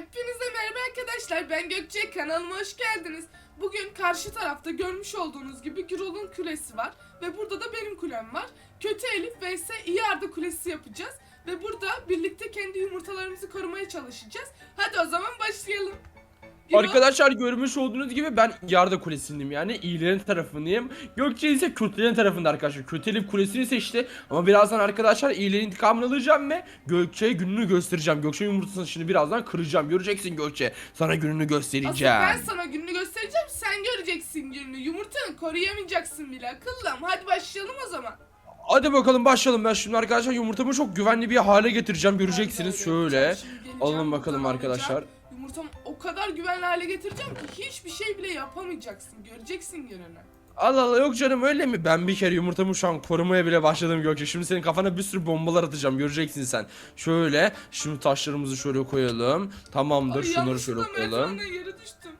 Hepinize merhaba arkadaşlar. Ben Gökçe. Kanalıma hoş geldiniz. Bugün karşı tarafta görmüş olduğunuz gibi Gürol'un kulesi var. Ve burada da benim kulem var. Kötü Elif vs iyi Arda kulesi yapacağız. Ve burada birlikte kendi yumurtalarımızı korumaya çalışacağız. Hadi o zaman başlayalım. Arkadaşlar görmüş olduğunuz gibi ben Yarda Kulesi'ndeyim yani iyilerin tarafındayım. Gökçe ise kötülerin tarafında arkadaşlar. Kötü Elif Kulesi'ni seçti ama birazdan arkadaşlar iyilerin intikamını alacağım ve Gökçe'ye gününü göstereceğim. Gökçe yumurtasını şimdi birazdan kıracağım. Göreceksin Gökçe. Sana gününü Asıl göstereceğim. ben sana gününü göstereceğim. Sen göreceksin gününü. Yumurtanı koruyamayacaksın bile akıllım. Hadi başlayalım o zaman. Hadi bakalım başlayalım. Ben şimdi arkadaşlar yumurtamı çok güvenli bir hale getireceğim. Göreceksiniz şöyle. Alın bakalım arkadaşlar. alacağım. O kadar güvenli hale getireceğim ki hiçbir şey bile yapamayacaksın. Göreceksin gününü. Allah Allah yok canım öyle mi? Ben bir kere yumurtamı şu an korumaya bile başladım Gökçe. Şimdi senin kafana bir sürü bombalar atacağım göreceksin sen. Şöyle şimdi taşlarımızı şöyle koyalım. Tamamdır Ay, şunları şöyle yanlışlıkla koyalım. merdivenden yere düştüm.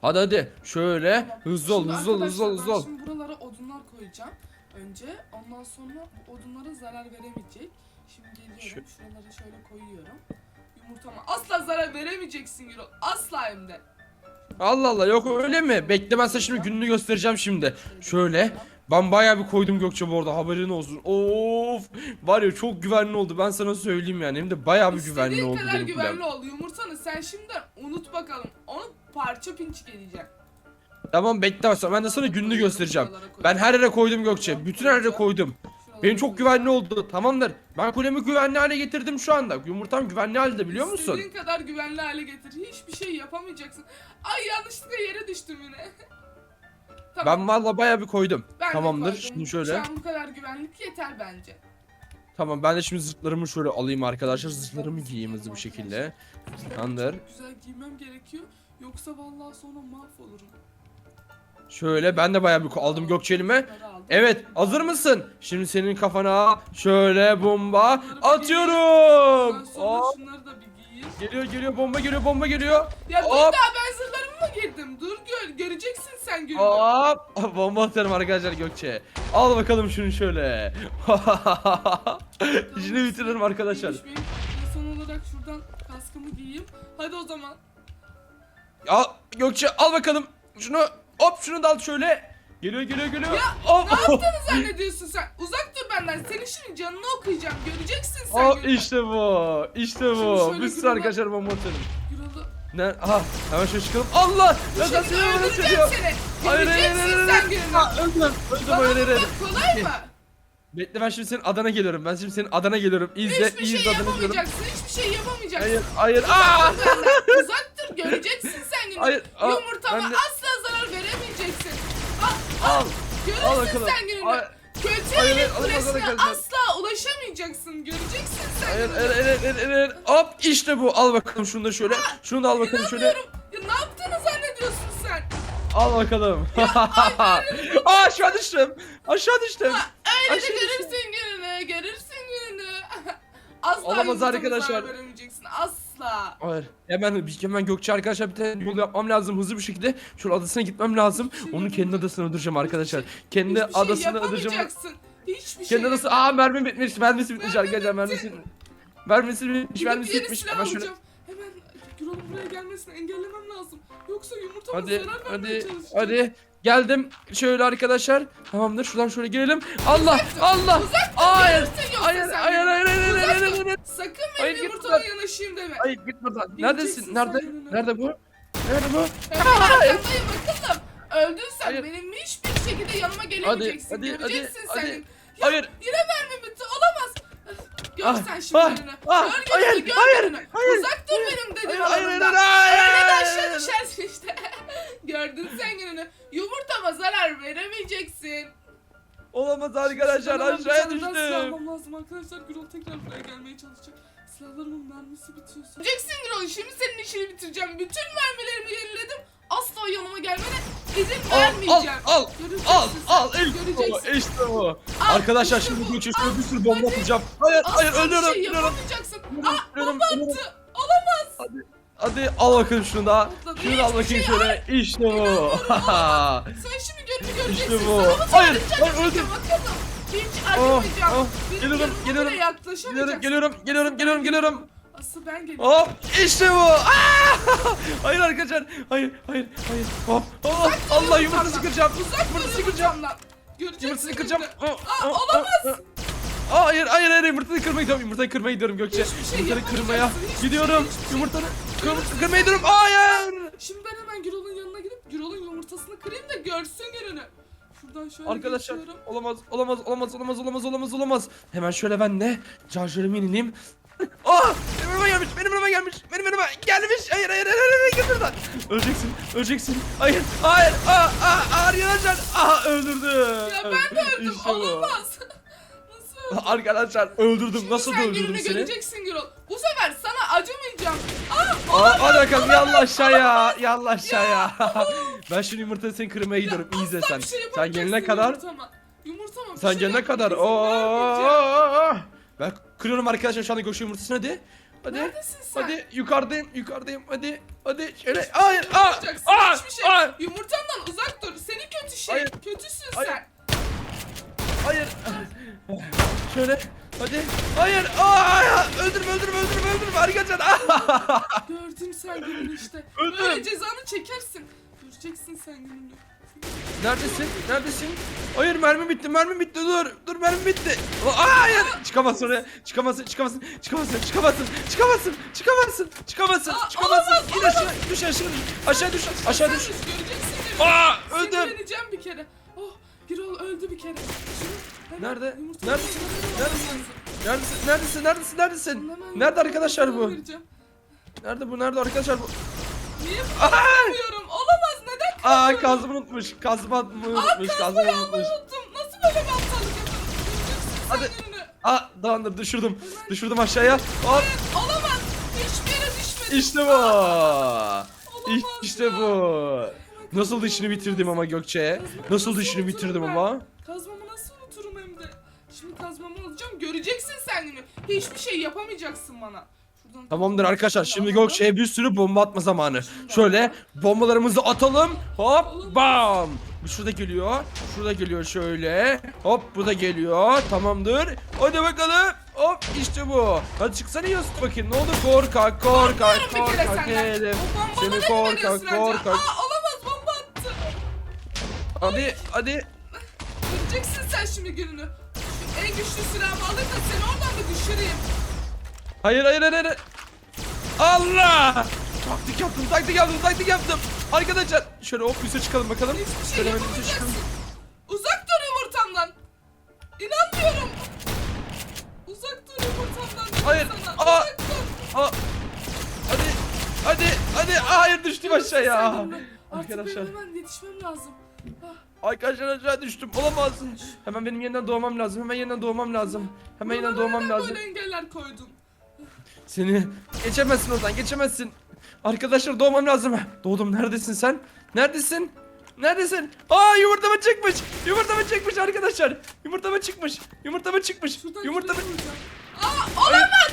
Hadi hadi şöyle hızlı ol Şimdi hızlı ol hızlı ol arkadaşlar hızlı ol. Şimdi buralara odunlar koyacağım. Önce ondan sonra bu odunlara zarar veremeyecek. Şimdi geliyorum şuraları şöyle koyuyorum. Yumurtama asla zarar veremeyeceksin Gürol. Asla hem de. Allah Allah yok öyle mi? Bekle ben sana şimdi gününü göstereceğim şimdi. Şöyle ben bayağı bir koydum Gökçe bu arada haberin olsun. Of var ya çok güvenli oldu ben sana söyleyeyim yani hem de bayağı bir güvenli oldu kadar benim güvenli kulem. ol. Yumurtanı sen şimdiden unut bakalım. Onu parça pinçik edeceğim. Tamam bekle mesela ben de sana gününü göstereceğim. Ben her yere koydum Gökçe. Bütün her yere koydum. Benim çok güvenli oldu. Tamamdır. Ben kulemi güvenli hale getirdim şu anda. Yumurtam güvenli halde biliyor musun? İstediğin kadar güvenli hale getir. Hiçbir şey yapamayacaksın. Ay yanlışlıkla yere düştüm yine. Ben valla bayağı bir koydum. Ben de Tamamdır. koydum. Şimdi Şu şöyle. an bu kadar güvenlik yeter bence. Tamam ben de şimdi zırhlarımı şöyle alayım arkadaşlar. Zırhlarımı giyeyim hızlı bir şekilde. Tamamdır. Çok güzel giymem gerekiyor. Yoksa vallahi sonra mahvolurum. Şöyle ben de bayağı bir aldım Gökçe elime. Bunları aldım. Evet hazır mısın? Şimdi senin kafana şöyle bomba atıyorum. Sonra Hop. şunları da bir giyeyim. Geliyor geliyor bomba geliyor bomba geliyor. Ya dur Hop. daha ben zırhlarımı mı girdim? Dur gör, göreceksin sen gününü. Hop bomba atarım arkadaşlar Gökçe. Al bakalım şunu şöyle. İşini bitiririm arkadaşlar. Ben son olarak şuradan kaskımı giyeyim. Hadi o zaman. Al Gökçe al bakalım. Şunu hop şunu da al şöyle. Geliyor geliyor geliyor. Hop. Ne yaptığını zannediyorsun sen? Uzak dur benden. Senin şimdi canını okuyacağım. Göreceksin sen Hop gününü. işte bu. İşte bu. şöyle Bir sürü gülüyorlar. arkadaşlar bomba. Gürol'u Ne? Aha hemen şöyle çıkalım. Allah! Ya Şimdi seni bana öldüreceğim seni. Hayır hayır hayır Göreceksin hayır. sen gününü. Ha, Öldüm. Öldüm Bana hayır hayır. hayır. kolay mı? Bekle ben şimdi senin adana geliyorum. Ben şimdi senin adana geliyorum. İzle, Hiçbir şey izle adana geliyorum. yapamayacaksın. Hiçbir şey yapamayacaksın. Hayır, hayır. Aa! Uzak işte bu. Al bakalım şunu da şöyle. Şunu da al bakalım şöyle. Ya ne yaptığını zannediyorsun sen? Al bakalım. Aa aşağı düştüm. Aşağı düştüm. Öyle de düştüm. görürsün gününü. Görürsün gününü. Asla Olamaz arkadaşlar. veremeyeceksin. Asla. Hayır. Hemen hemen Gökçe arkadaşlar bir tane yol yapmam lazım hızlı bir şekilde. Şöyle adasına gitmem lazım. Onu kendi adasına öldüreceğim arkadaşlar. Kendi Hiçbir şey adasına öldüreceğim. yapamayacaksın. Hiçbir şey Kendi adası aa mermi bitmiş. Mermisi bitmiş Mermi arkadaşlar. bitti. Mermisi Mermisi bitmiş. Gidip Mermisi yeni bitmiş. silah Ama şöyle alacağım. Hemen Gürol'un buraya gelmesini engellemem lazım. Yoksa yumurtama Hadi zarar vermeye hadi çalışacak. hadi geldim şöyle arkadaşlar tamamdır şuradan şöyle girelim Allah Allah hayır hayır sen hayır hayır hayır hayır hayır dur. hayır Sakın Hayır, benim git yumurtama buradan. yanaşayım deme. hayır git buradan neredesin sen nerede nerede bu nerede bu Hemen Hayır. arkandayım bakalım. Öldüysen Hayır. benim hiçbir şekilde yanıma gelemeyeceksin. hadi, hadi, Göreceksin sen. hadi. Hayır. Yine mermi bitti. Gör Ah, sen şimdi ah, gününü. ah, gör hayır, gör hayır, gününü. hayır, Uzak dur benim dedim hayır hayır alanımdan. hayır Öyle de hayır aşağı düşersin işte. Gördün sen gününü. Yumurtama zarar veremeyeceksin. olamaz arkadaşlar aşağıya düştüm almam lazım arkadaşlar. Gürol tekrar buraya gelmeye çalışacak. Silahlarımın mermisi bitiyor. Göreceksin Gürol şimdi senin işini bitireceğim. Bütün mermilerimi yeniledim. Asla yanıma gelmene izin al al vermeyeceğim. al Göreceksin al sen, al işte bu göreceksin. işte bu Al, arkadaşlar işte şimdi bu. şöyle bir sürü bomba Hadi. atacağım hayır Asla hayır bir ölüyorum şey ölüyorum yapamayacaksın. Ölüyorum, Aa ölüyorum, bomba ölüyorum. attı. Olamaz. Hadi hadi al bakayım şunu da. Atladı. Şunu da al Hiçbir bakayım şey şöyle. İşte bu. Sen şimdi gününü göreceksin. İşte bu. Sana mı Hayır, hayır, öldüm. Bakalım. Hiç acımayacağım. oh, Benim geliyorum, geliyorum, yaklaşamayacaksın. Geliyorum geliyorum geliyorum geliyorum geliyorum. Asıl ben geliyorum. Hop işte bu. Aa! Hayır arkadaşlar. Hayır hayır hayır. Hop. hop. Allah yumurtası kıracağım. Uzak Yumurtası dur kıracağım. yumurtamdan. Göreceksin Yumurtasını kıracağım. şimdi. Aa, olamaz. aa. Hayır hayır hayır yumurtayı kırmaya gidiyorum. Yumurtayı kırmaya gidiyorum Gökçe. Hiçbir şey Yumurtayı kırmaya yapamayacaksın, gidiyorum. şey, hiçbir şey. Yumurtanı kır, kırmaya gidiyorum. Hayır. Şimdi ben hemen Gürol'un yanına gidip Gürol'un yumurtasını kırayım da görsün gününü. Şuradan şöyle Arkadaşlar geçiyorum. olamaz olamaz olamaz olamaz olamaz olamaz olamaz. Hemen şöyle ben de şarjörümü ineyim. Aa! Benim önüme gelmiş, benim önüme gelmiş, benim önüme gelmiş. Hayır, hayır, hayır, hayır, git buradan. Öleceksin, öleceksin. Hayır, hayır, aa, aa, arkadaşlar, aa, öldürdü. Ya ben de öldüm. İşte bu. Olamaz. Nasıl? Arkadaşlar öldürdüm. Şimdi Nasıl da sen öldürdüm gününü seni? göreceksin Gürol. Bu sefer sana acımayacağım. Aa, Aa, hadi bakalım yallah aşağıya, yallah aşağıya. Ben şimdi yumurtayı seni kırmaya gidiyorum. İyi izle sen. Sen gelene kadar Yumurtama. Sen şey gelene kadar. Oo! Ben kırıyorum arkadaşlar şu anda gökçe yumurtasını hadi. Hadi. Neredesin sen? Hadi yukarıdayım, yukarıdayım. Hadi. Hadi şöyle. Hayır. Aa! Aa! hiçbir şey. Aa! Yumurtamdan uzak dur. Senin kötü şey. Hayır. Kötüsün Hayır. sen. Hayır. Şöyle. Hadi. Hayır. Aa! Öldürme, öldürme, öldürme, öldürme. Arkadaşlar. Aa! Gördüm sen gününü işte. Öldüm. Böyle cezanı çekersin. Göreceksin sen gününü. Neredesin? Neredesin? Hayır mermi bitti, mermi bitti. Dur. Dur mermi bitti. Aa, hayır. Çıkamazsın oraya. Çıkamazsın, çıkamazsın. Çıkamazsın, çıkamazsın. Çıkamazsın. Çıkamazsın. Çıkamazsın. Aa, Çıkamazsın. olamaz, İn aşağı. Düş aşağı. düş. Aşağı düş. Aşağı düş. Sen göreceksin gününü. Aa, öldüm. Sinirleneceğim bir kere. Oh, Birol öldü bir kere. Şunu hemen Nerede? yumurtanın Neredesin? yanına Neredesin? Neredesin? Neredesin? Neredesin? Neredesin? Hemen Nerede yumurtanın arkadaşlar yanına bu? vereceğim. Nerede bu? Nerede arkadaşlar bu? Niye Aa! kıramıyorum? Olamaz. Aa kazımı unutmuş. Kazma unutmuş. Kazma Kazmayı unutmuş. unuttum. Nasıl böyle bir aptallık? Göreceksin Hadi. sen gününü. Aa tamamdır düşürdüm. Düşürdüm aşağıya. Hop. Olamaz. Hiçbir yere düşmedim. İşte bu. Olamaz İşte ya. bu. Nasıl işini bitirdim ama Gökçe? Nasıl işini bitirdim ama? Kazmamı nasıl unuturum hem de? Şimdi kazmamı alacağım. Göreceksin sen günü. Hiçbir şey yapamayacaksın bana. Tamamdır arkadaşlar. Şimdi. Gökçe'ye bir sürü bomba atma zamanı. Şöyle bombalarımızı atalım. Hop bam. Bu şurada geliyor. Şurada geliyor şöyle. Hop bu da geliyor. Tamamdır. Hadi bakalım. Hop işte bu. Hadi çıksana Yusuf bakayım. Ne oldu? Korkak korkak korkak herif. Bombaları Seni korkak korkak. Aa olamaz bomba attı. Hadi hadi. Göreceksin sen şimdi gününü. En güçlü silahımı da seni oradan bir düşüreyim. Hayır hayır hayır. hayır. Allah! Taktik yaptım, taktik yaptım, taktik yaptım. Arkadaşlar şöyle hop üste çıkalım bakalım. Hiçbir şey şöyle hemen üste yapamayacaksın. çıkalım. Uzak dur yumurtamdan. İnanmıyorum. Uzak dur yumurtamdan. dedim Hayır, Sana. aa. Uzak dur. Aa! Hadi, hadi, hadi. Aa, hayır düştüm aşağıya. Sen gününü. Artık Arkadaşlar, benim hemen yetişmem lazım. Ah, arkadaşlar aşağı düştüm. Olamaz. Hemen benim yeniden doğmam lazım. Hemen yeniden doğmam lazım. Hemen yeniden bana doğmam neden lazım. böyle engeller koydun? Seni geçemezsin oradan, geçemezsin. Arkadaşlar doğmam lazım. Doğdum. Neredesin sen? Neredesin? Neredesin? Aa yumurtama çıkmış. Yumurtama çıkmış arkadaşlar. Yumurtama çıkmış. Yumurtama çıkmış. Şuradan Yumurtama. Aa olamaz.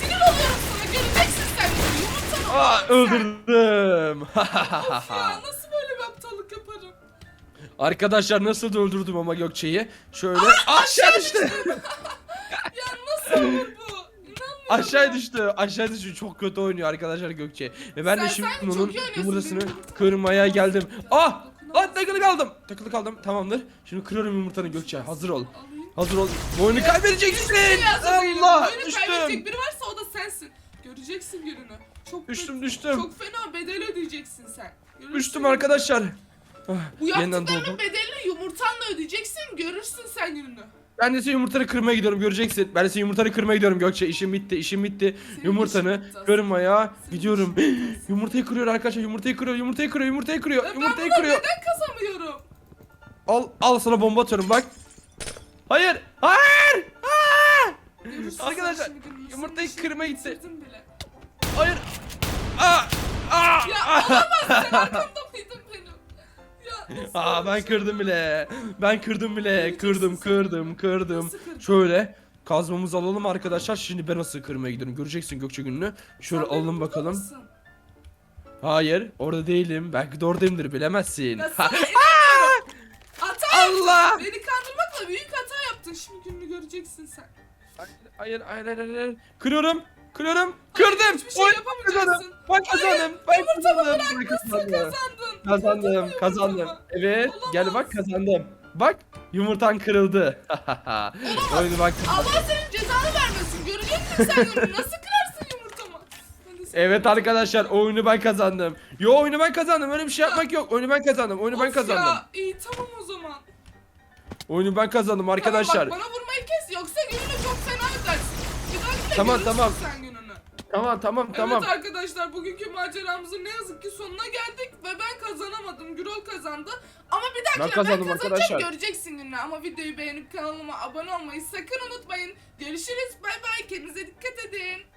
Sinir oluyorum sana. Göreceksin sen. Yumurtamı Aa öldürdüm. Of ya nasıl böyle bir aptallık yaparım? Arkadaşlar nasıl da öldürdüm ama Gökçe'yi. Şöyle aşağı düştü. Ya nasıl olur bu? Aşağı düştü. Aşağı düştü. Çok kötü oynuyor arkadaşlar Gökçe. Ve ben de Sen- şimdi sen çok onun iyi oynuyorsun. yumurtasını kırmaya geldim. Ah! Lan takılı kaldım. Takılı kaldım. Tamamdır. Şimdi kırıyorum yumurtanı Gökçe. Hazır ol. Hazır ol. Bu oyunu kaybedeceksin. Allah düştüm. kaybedecek biri varsa o da sensin. Göreceksin gününü. Çok Düştüm düştüm. Çok fena bedel ödeyeceksin sen. Görürsün. Düştüm arkadaşlar. Ah, Bu yeniden yaptıklarının doğdum. bedelini yumurtanla ödeyeceksin. Görürsün sen gününü. Ben de senin yumurtanı kırmaya gidiyorum göreceksin. Ben de senin yumurtanı kırmaya gidiyorum Gökçe. İşim bitti, işim bitti. Senin Yumurtanı işin bitti. kırmaya gidiyorum. yumurtayı kırıyor arkadaşlar. Yumurtayı kırıyor, yumurtayı kırıyor, yumurtayı kırıyor, ben yumurtayı kırıyor. neden kazamıyorum? Al al sana bomba atıyorum bak. Hayır! Hayır! Aa! Görürsün sen Arkadaşlar şimdi gününü. yumurtayı kırmaya gitti. bile. Hayır! Aa! Aa! Ya Aa! olamaz sen arkamda Aa ben kırdım bile. Ben kırdım bile. Kırdım, kırdım, kırdım. Nasıl? Şöyle kazmamızı alalım arkadaşlar. Şimdi ben nasıl kırmaya gidiyorum. Göreceksin Gökçe gününü. Şöyle Sen alalım bakalım. mısın? Hayır, orada değilim. Belki de oradayımdır, bilemezsin. İnanmıyorum. Hata Allah! Beni kandırmakla büyük hata yaptın. Şimdi gününü göreceksin sen. Hayır, hayır, hayır, hayır, hayır. Kırıyorum. Kırıyorum. Kırdım. hiçbir şey Oy, yapamayacaksın. Ben kazandım. Ben kazandım. Ben kazandım. kazandın? Kazandım. Kazandım. Evet. Gel Olamaz. bak kazandım. Bak yumurtan kırıldı. Oyunu bak. Allah senin cezanı vermesin. Görecek misin sen onu? Nasıl kırarsın yumurtamı? Evet arkadaşlar oyunu ben kazandım. Yo oyunu ben kazandım. Öyle bir şey yapmak yok. Oyunu ben kazandım. Oyunu ben kazandım. Ya, iyi tamam o zaman. Oyunu ben kazandım arkadaşlar. Tamam bak bana vurmayı kes yoksa gününü çok fena. Bir dahakine Tamam, tamam. sen. Tamam tamam tamam. Evet arkadaşlar bugünkü maceramızın ne yazık ki sonuna geldik ve ben kazanamadım. Gürol kazandı. Ama bir dahakine ben, kazanacağım arkadaşlar. göreceksin gününü. Ama videoyu beğenip kanalıma abone olmayı sakın unutmayın. Görüşürüz bay bay kendinize dikkat edin.